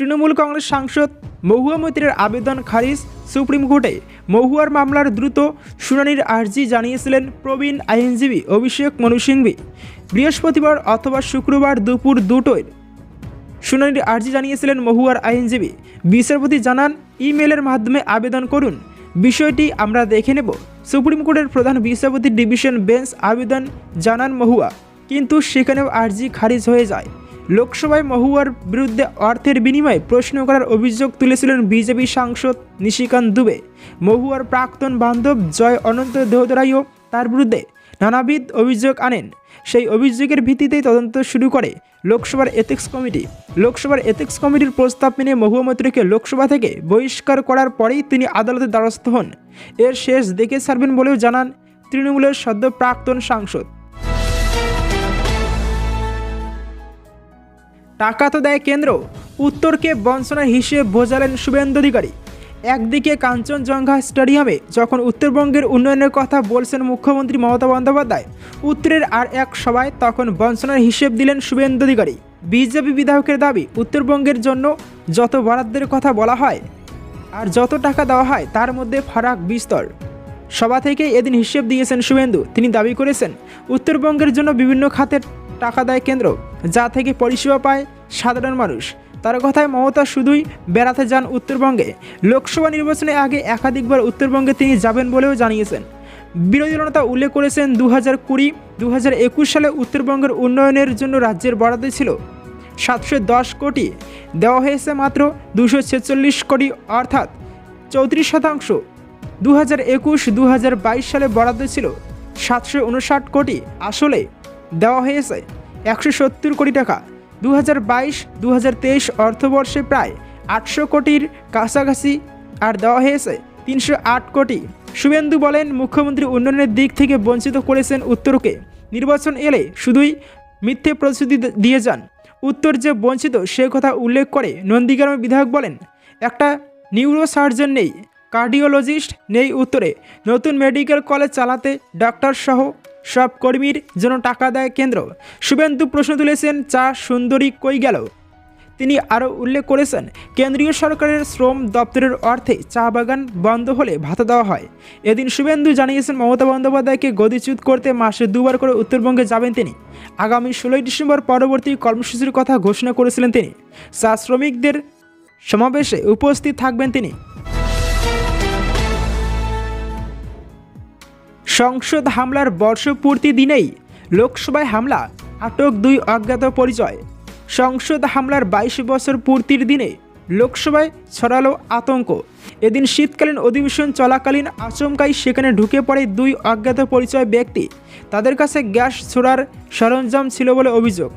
তৃণমূল কংগ্রেস সাংসদ মহুয়া মৈত্রের আবেদন খারিজ। সুপ্রিম কোর্টে মহুয়ার মামলার দ্রুত শুনানির আর্জি জানিয়েছিলেন প্রবীণ আইনজীবী অভিষেক মনু সিংভি। বৃহস্পতিবার অথবা শুক্রবার দুপুর দুটোয় শুনানির আর্জি জানিয়েছিলেন মহুয়ার আইনজীবী। বিচারপতি জানান, ইমেলের মাধ্যমে আবেদন করুন। বিষয়টি আমরা দেখে নেব। সুপ্রিম কোর্টের প্রধান বিচারপতি ডিভিশন বেঞ্চ আবেদন জানান মহুয়া। কিন্তু সেখানেও আর্জি খারিজ হয়ে যায়। লোকসভায় মহুয়ার বিরুদ্ধে অর্থের বিনিময়ে প্রশ্ন করার অভিযোগ তুলেছিলেন বিজেপি সাংসদ নিশিকান্ত দুবে। মহুয়ার প্রাক্তন বান্ধব জয় অনন্ত দেহদরাইও তার বিরুদ্ধে নানাবিধ অভিযোগ আনেন। সেই অভিযোগের ভিত্তিতেই তদন্ত শুরু করে লোকসভার এথিক্স কমিটি। লোকসভার এথিক্স কমিটির প্রস্তাব মেনে মহুয়া মৈত্রকে লোকসভা থেকে বহিষ্কার করার পরেই তিনি আদালতের দ্বারস্থ হন। এর শেষ দেখে ছাড়বেন বলেও জানান তৃণমূলের সদ্য প্রাক্তন সাংসদ। টাকা তো দেয় কেন্দ্র। উত্তরকে বঞ্চনার হিসেবে বোঝালেন শুভেন্দু অধিকারী। একদিকে কাঞ্চনজঙ্ঘা স্টেডিয়ামে যখন উত্তরবঙ্গের উন্নয়নের কথা বলছেন মুখ্যমন্ত্রী মমতা বন্দ্যোপাধ্যায়, উত্তরের আর এক সভায় তখন বঞ্চনার হিসেব দিলেন শুভেন্দু অধিকারী। বিজেপি বিধায়কের দাবি, উত্তরবঙ্গের জন্য যত বরাদ্দের কথা বলা হয় আর যত টাকা দেওয়া হয় তার মধ্যে ফারাক বিস্তর। সভা থেকে এদিন হিসেব দিয়েছেন শুভেন্দু। তিনি দাবি করেছেন, উত্তরবঙ্গের জন্য বিভিন্ন খাতের টাকা দেয় কেন্দ্র। যা থেকে পরিষেবা পায় সাধারণ মানুষ। তার কথায় মমতা শুধুই বেড়াতে যান উত্তরবঙ্গে। লোকসভা নির্বাচনে আগে একাধিকবার উত্তরবঙ্গে তিনি যাবেন বলেও জানিয়েছেন। বিরোধী জনতা উল্লেখ করেছেন দু হাজার কুড়ি দু হাজার একুশ সালে উত্তরবঙ্গের উন্নয়নের জন্য রাজ্যের বরাদ্দ ছিল সাতশো দশ কোটি। দেওয়া হয়েছে মাত্র দুশো ছেচল্লিশ কোটি, অর্থাৎ চৌত্রিশ শতাংশ। দু হাজার একুশ দু হাজার বাইশ সালে বরাদ্দ ছিল সাতশো উনষাট কোটি। আসলে দেওয়া হয়েছে একশো সত্তর কোটি টাকা। দু হাজার বাইশ দু হাজার তেইশ অর্থবর্ষে প্রায় আটশো কোটির কাছাকাছি আর দেওয়া হয়েছে তিনশো আট কোটি। শুভেন্দু বলেন, মুখ্যমন্ত্রী উন্নয়নের দিক থেকে বঞ্চিত করেছেন উত্তরকে। নির্বাচন এলে শুধুই মিথ্যে প্রতিশ্রুতি দিয়ে যান। উত্তর যে বঞ্চিত, সে কথা উল্লেখ করে নন্দীগ্রামের বিধায়ক বলেন, একটা নিউরো সার্জন নেই, কার্ডিওলজিস্ট নেই উত্তরে। নতুন মেডিকেল কলেজ চালাতে ডাক্তার সহ সব কর্মীর জন্য টাকা দেয় কেন্দ্র। শুভেন্দু প্রশ্ন তুলেছেন, চা সুন্দরী কই গেল? তিনি আরও উল্লেখ করেছেন, কেন্দ্রীয় সরকারের শ্রম দপ্তরের অর্থে চা বাগান বন্ধ হলে ভাতা দেওয়া হয়। এদিন শুভেন্দু জানিয়েছেন, মমতা বন্দ্যোপাধ্যায়কে গদিচ্যুত করতে মাসে দুবার করে উত্তরবঙ্গে যাবেন তিনি। আগামী ষোলোই ডিসেম্বর পরবর্তী কর্মসূচির কথা ঘোষণা করেছিলেন তিনি। চা শ্রমিকদের সমাবেশে উপস্থিত থাকবেন তিনি। সংসদ হামলার বর্ষপূর্তি দিনেই লোকসভায় হামলা, আটক দুই অজ্ঞাত পরিচয়। সংসদ হামলার বাইশ বছর পূর্তির দিনে লোকসভায় ছড়ালো আতঙ্ক। এদিন শীতকালীন অধিবেশন চলাকালীন আচমকাই সেখানে ঢুকে পড়ে দুই অজ্ঞাত পরিচয় ব্যক্তি। তাদের কাছে গ্যাস ছোড়ার সরঞ্জাম ছিল বলে অভিযোগ।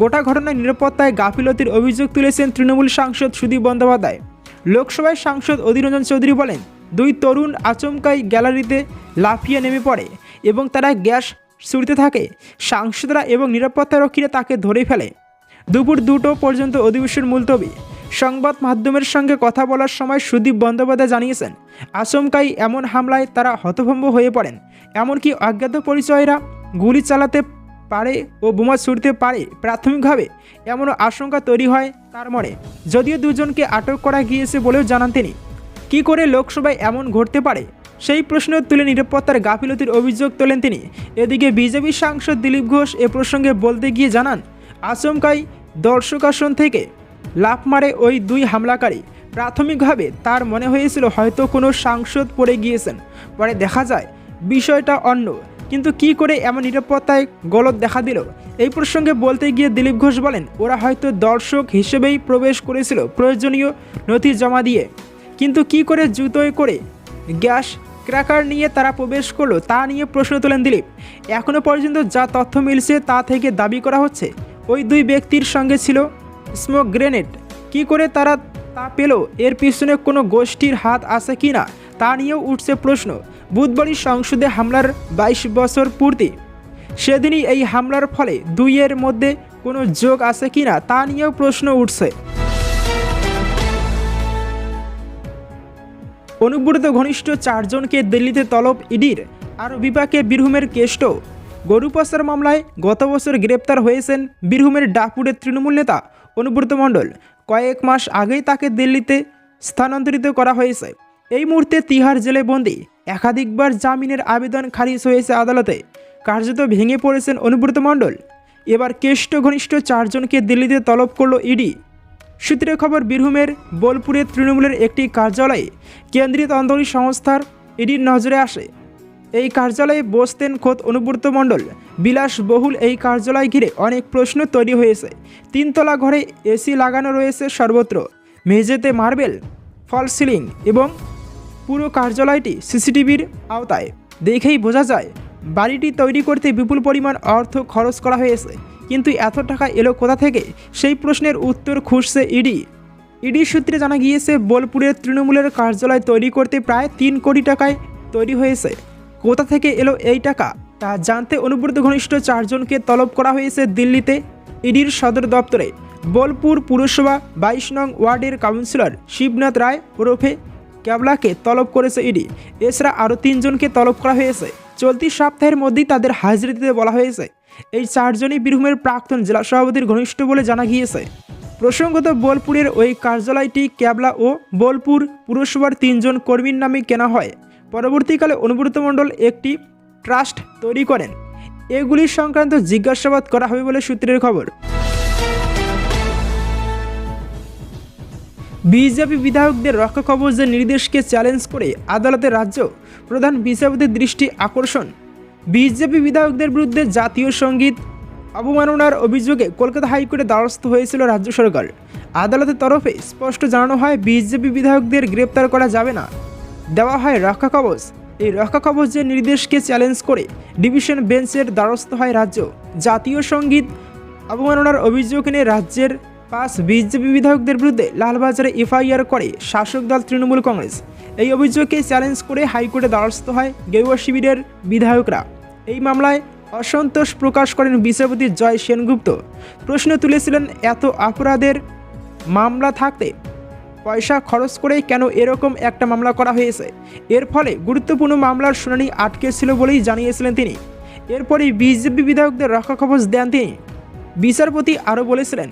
গোটা ঘটনায় নিরাপত্তায় গাফিলতির অভিযোগ তুলেছেন তৃণমূল সাংসদ সুদীপ বন্দ্যোপাধ্যায়। লোকসভায় সাংসদ অধীররঞ্জন চৌধুরী বলেন দুই তরুণ আচমকাই গ্যালারিতে লাফিয়ে নেমে পড়ে এবং তারা গ্যাস ছুড়তে থাকে। সাংসদরা এবং নিরাপত্তারক্ষীরা তাকে ধরে ফেলে। দুপুর দুটো পর্যন্ত অধিবেশন মুলতবি সংবাদ মাধ্যমের সঙ্গে কথা বলার সময় সুদীপ বন্দ্যোপাধ্যায় জানিয়েছেন, আচমকাই এমন হামলায় তারা হতভম্ব হয়ে পড়েন। এমনকি অজ্ঞাত পরিচয়রা গুলি চালাতে পারে ও বোমা ছুড়তে পারে প্রাথমিকভাবে। এমনও আশঙ্কা তৈরি হয় তার মনে। যদিও দুজনকে আটক করা গিয়েছে বলেও জানান তিনি। কি করে লোকসভায় এমন ঘটতে পারে? সেই প্রশ্ন তুলে নিরাপত্তার গাফিলতির অভিযোগ তোলেন তিনি। এদিকে বিজেপি সাংসদ দিলীপ ঘোষ এ প্রসঙ্গে বলতে গিয়ে জানান, আচমকাই দর্শক আসন থেকে লাফ মারে ওই দুই হামলাকারী। প্রাথমিকভাবে তার মনে হয়েছিল হয়তো কোনো সাংসদ পড়ে গিয়েছেন। পরে দেখা যায়, বিষয়টা অন্য। কিন্তু কি করে এমন নিরাপত্তায় গলত দেখা দিল? এই প্রসঙ্গে বলতে গিয়ে দিলীপ ঘোষ বলেন, ওরা হয়তো দর্শক হিসেবেই প্রবেশ করেছিল। প্রয়োজনীয় নথি জমা দিয়ে কিন্তু কি করে জুতোয় করে? গ্যাস ক্র্যাকার নিয়ে তারা প্রবেশ করল, তা নিয়ে প্রশ্ন তোলেন দিলীপ। এখনও পর্যন্ত যা তথ্য মিলছে তা থেকে দাবি করা হচ্ছে, ওই দুই ব্যক্তির সঙ্গে ছিল স্মোক গ্রেনেড। কি করে তারা তা পেল? এর পিছনে কোনো গোষ্ঠীর হাত আছে কি না? তা নিয়েও উঠছে প্রশ্ন। বুধবারই সংসদে হামলার বাইশ বছর পূর্তি। সেদিনই এই হামলার ফলে দুইয়ের মধ্যে কোনো যোগ আছে কি না, তা নিয়েও প্রশ্ন উঠছে। অনুব্রত ঘনিষ্ঠ চারজনকে দিল্লিতে তলব ইডির। আর বিপাকে বীরভূমের কেষ্ট। গরু পাচার মামলায় গত বছর গ্রেপ্তার হয়েছেন বীরভূমের ডাকুরের তৃণমূল নেতা অনুব্রত মণ্ডল। কয়েক মাস আগেই তাকে দিল্লিতে স্থানান্তরিত করা হয়েছে। এই মুহূর্তে তিহার জেলে বন্দি। একাধিকবার জামিনের আবেদন খারিজ হয়েছে আদালতে। কার্যত ভেঙে পড়েছেন অনুব্রত মণ্ডল। এবার কেষ্ট ঘনিষ্ঠ চারজনকে দিল্লিতে তলব করল ইডি। সূত্রে খবর, বীরভূমের বোলপুরের তৃণমূলের একটি কার্যালয়ে কেন্দ্রীয় তদন্তকারী সংস্থার ইডির নজরে আসে। এই কার্যালয়ে বসতেন খোদ অনুব্রত মণ্ডল। বিলাসবহুল এই কার্যালয় ঘিরে অনেক প্রশ্ন তৈরি হয়েছে। তিনতলা ঘরে এসি লাগানো রয়েছে সর্বত্র। মেঝেতে মার্বেল, ফল সিলিং এবং পুরো কার্যালয়টি সিসিটিভির আওতায়। দেখেই বোঝা যায় বাড়িটি তৈরি করতে বিপুল পরিমাণ অর্থ খরচ করা হয়েছে। কিন্তু এত টাকা এলো কোথা থেকে? সেই প্রশ্নের উত্তর খুঁজছে ইডি। ইডি সূত্রে জানা গিয়েছে, বোলপুরের তৃণমূলের কার্যালয় তৈরি করতে প্রায় তিন কোটি টাকায় তৈরি হয়েছে। কোথা থেকে এলো এই টাকা? তা জানতে অনুব্রত ঘনিষ্ঠ চারজনকে তলব করা হয়েছে দিল্লিতে। ইডির সদর দপ্তরে বোলপুর পুরসভা বাইশ নং ওয়ার্ডের কাউন্সিলর শিবনাথ রায় ওরফে ক্যাবলাকে তলব করেছে ইডি। এছাড়া আরও তিনজনকে তলব করা হয়েছে। চলতি সপ্তাহের মধ্যেই তাদের হাজিরা দিতে বলা হয়েছে। এই চারজনই বীরভূমের প্রাক্তন জেলা সভাপতির ঘনিষ্ঠ বলে জানা গিয়েছে। প্রসঙ্গত, বোলপুরের ওই কার্যালয়টি ক্যাবলা ও বোলপুর পুরসভার তিনজন কর্মীর নামে কেনা হয়। পরবর্তীকালে অনুব্রত মণ্ডল একটি ট্রাস্ট তৈরি করেন। এগুলির সংক্রান্ত জিজ্ঞাসাবাদ করা হবে বলে সূত্রের খবর। বিজেপি বিধায়কদের রক্ষা কবচের নির্দেশকে চ্যালেঞ্জ করে আদালতের রাজ্য প্রধান বিচারপতির দৃষ্টি আকর্ষণ। বিজেপি বিধায়কদের বিরুদ্ধে জাতীয় সংগীত অবমাননার অভিযোগে কলকাতা হাইকোর্টে দ্বারস্থ হয়েছিল রাজ্য সরকার। আদালতের তরফে স্পষ্ট জানানো হয়, বিজেপি বিধায়কদের গ্রেপ্তার করা যাবে না। দেওয়া হয় রক্ষা কবচ। এই রক্ষা কবচের নির্দেশকে চ্যালেঞ্জ করে ডিভিশন বেঞ্চের দ্বারস্থ হয় রাজ্য। জাতীয় সংগীত অবমাননার অভিযোগ নিয়ে রাজ্যের পাঁচ বিজেপি বিধায়কদের বিরুদ্ধে লালবাজারে এফআইআর করে শাসক দল তৃণমূল কংগ্রেস। এই অভিযোগকে চ্যালেঞ্জ করে হাইকোর্টে দ্বারস্থ হয় গেরুয়া শিবিরের বিধায়করা। এই মামলায় অসন্তোষ প্রকাশ করেন বিচারপতি জয় সেনগুপ্ত। প্রশ্ন তুলেছিলেন, এত অপরাধের মামলা থাকতে পয়সা খরচ করে কেন এরকম একটা মামলা করা হয়েছে? এর ফলে গুরুত্বপূর্ণ মামলার শুনানি আটকে ছিল বলেই জানিয়েছিলেন তিনি। এরপরেই বিজেপি বিধায়কদের রক্ষা কবচ দেন তিনি। বিচারপতি আরও বলেছিলেন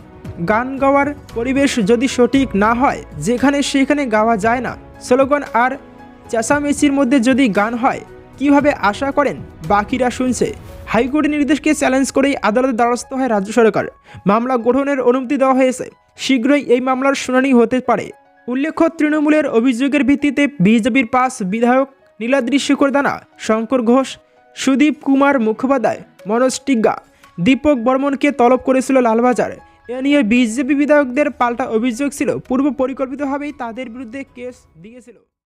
গান গাওয়ার পরিবেশ যদি সঠিক না হয়, যেখানে সেখানে গাওয়া যায় না। স্লোগান আর চেঁচামেচির মধ্যে যদি গান হয়, কীভাবে আশা করেন? বাকিরা শুনছে। হাইকোর্টের নির্দেশকে চ্যালেঞ্জ করেই আদালতের দ্বারস্থ হয় রাজ্য সরকার। মামলা গঠনের অনুমতি দেওয়া হয়েছে। শীঘ্রই এই মামলার শুনানি হতে পারে। উল্লেখ্য, তৃণমূলের অভিযোগের ভিত্তিতে বিজেপির পাঁচ বিধায়ক নীলাদ্রি শেখর দানা, শঙ্কর ঘোষ, সুদীপ কুমার মুখোপাধ্যায়, মনোজ টিগ্গা, দীপক বর্মনকে তলব করেছিল লালবাজার। এ নিয়ে বিজেপি বিধায়কদের পাল্টা অভিযোগ ছিল। পূর্ব পরিকল্পিতভাবেই তাদের বিরুদ্ধে কেস দিয়েছিল।